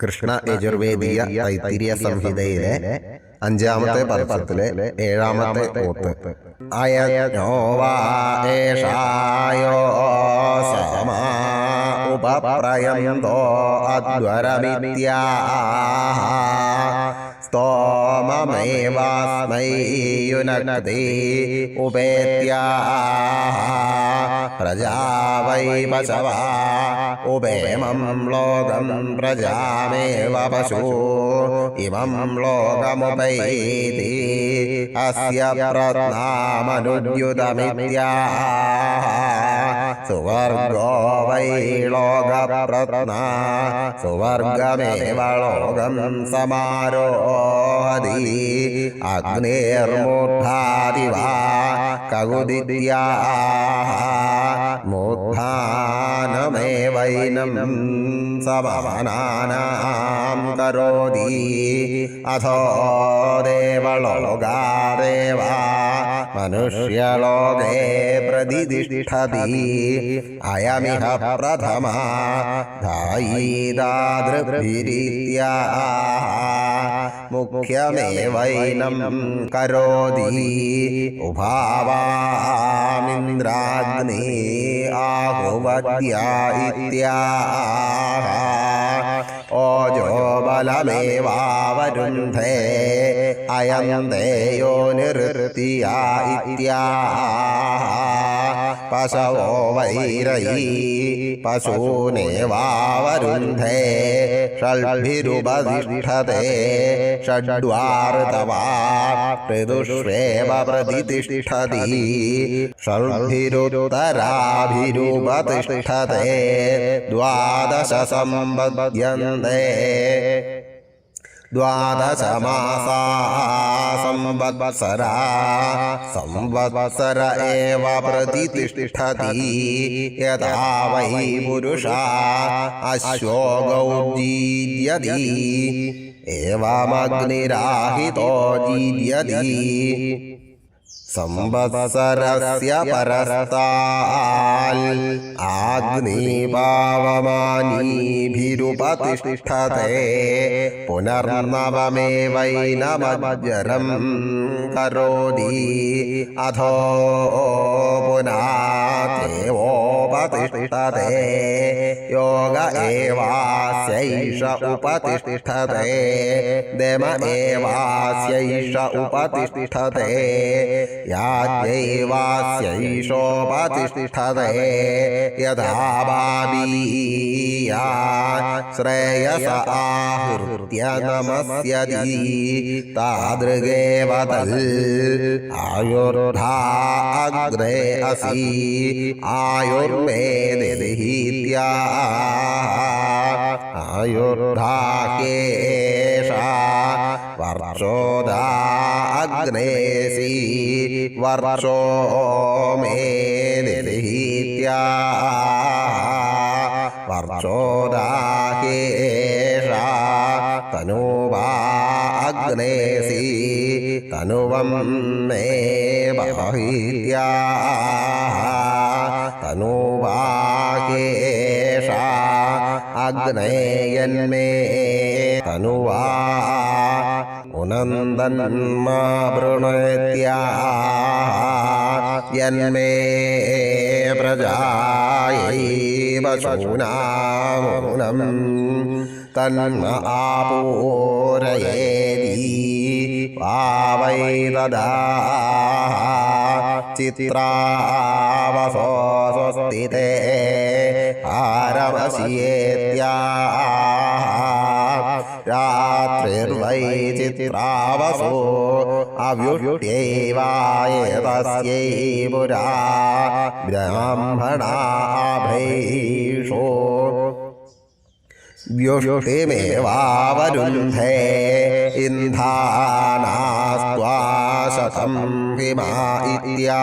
കൃഷ്ണ യജുർവേദീയ തൈത്തിരിയ സംഹിതയിലെ അഞ്ചാമത്തെ പർപ്പത്തിലെ ഏഴാമത്തെ ഓത്ത് അയനോവാഷായോ സമാ ഉപപ്രയന്തോ അദ്വരമിത്യാ स्तोममेवास्मै युनक्ति उपेत्या प्रजा वै पशवा उपेमं लोकं प्रजामेव पशु इमं लोकमुपैति अस्य प्रत्नामनुद्युतमित्या സുവർഗോ വൈ ലോകപ്രത്ന സുവർഗമേവ ലോകം സമാരോ ഹതി അഗ്നേർമൂർധാതിവ കകുതിദ്യാ മൂർധാനമേവ वैनं स भवनानां करोति। अथो देवलोगादेव मनुष्यलोके प्रतिष्ठति। अयमिह प्रथमा धायीदादृभिरीत्या मुख्यमेवैनं करोति। उभावामिन्द्राग्ने आहुवद्या इति പ്രത്യാഹ ഓജോ ബലമേവാവരുന്ധേ അയന്തേയോ നിവൃത്തിയാ ഇത്യാഹ പശവോ വൈരയി പശൂനെ വാവരുന്ധേ ഷഡ്ഭിരുപതിഷ്ഠതേ ഷഡ്വാർതവാ ഋതുഷ്വേവ പ്രതിഷ്ഠതി ഷഡ്ഭിരുത്തരാഭിരുപതിഷ്ഠതേ ദ്വാദശ സംപദ്യന്തേ द्वादशमासा संवत्सरा संवत्सर एव प्रतिष्ठति यदा वै पुरुषा अश्वो गौर्जीर्यति एवमग्निराहितो जीर्यति സംവത്സരസ്യ പരസ്താൽ ആഗ്നിഭാവമാനീഭിരുപതിഷ്ഠത്തെ പുനർനവമേവൈനമജ്ജരം കരോതി അധോ പുനാദേവോപതിഷ്ഠത്തെ യോഗ ഏവാസ്യൈഷ ഉപതിഷ്ഠത്തെ ദമ ഏവാസ്യൈഷ ഉപതിഷ്ഠത്തെ यात्यैवास्यैषोपतिष्ठते यथा भावीया श्रेयस आहृत्य नमस्यति। तादृगेव तल् आयुर्धा अग्रे असि, आयुर्मे दिहीत्या आयुर्धा केशा वर्षोधा अग्नेसी। वर्षो मेदिहीत्या वर्षोदाकेषा तनुवा अग्नेसि तनुवं मे बहीत्या तनुवाकेशा। अग्नेयन्मे। तनुवा പുനന്ദന്മാവൃണയന്മേ പ്രജായൈവശൂനാമുനം തന്മ ആപൂരയേതി പാവൈതദാ ചിത്രാവസോ സ്വസ്തിതേ ആരവസിയേത്യാ രാത്രിർവൈ चित्रावसो अव्युट्यैवाय ब्राह्मणा भैषो ब्रह्मणाभैषो व्युष्टिमेवावरुन्धे इन्धानास्त्वा शतं विमा इत्या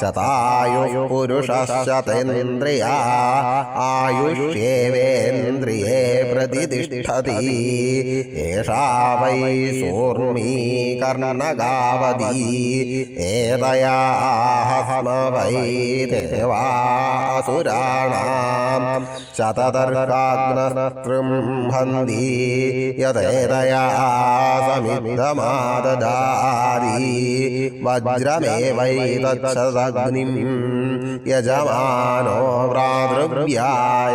शतायुपुरुषशतेन्द्रिया आयुष्येवेन्द्रिये प्रतिष्ठति। एषा वै सूर्मी कर्णगावदी एतयाः स्म वै देवासुराणां शततर्काग्नस्तृम्भन्ति यदेतया समिदमाददारी वज्रमेवैतत्सदा वज्रमेवैतच्छदग्निं यजमानो व्रातृव्याय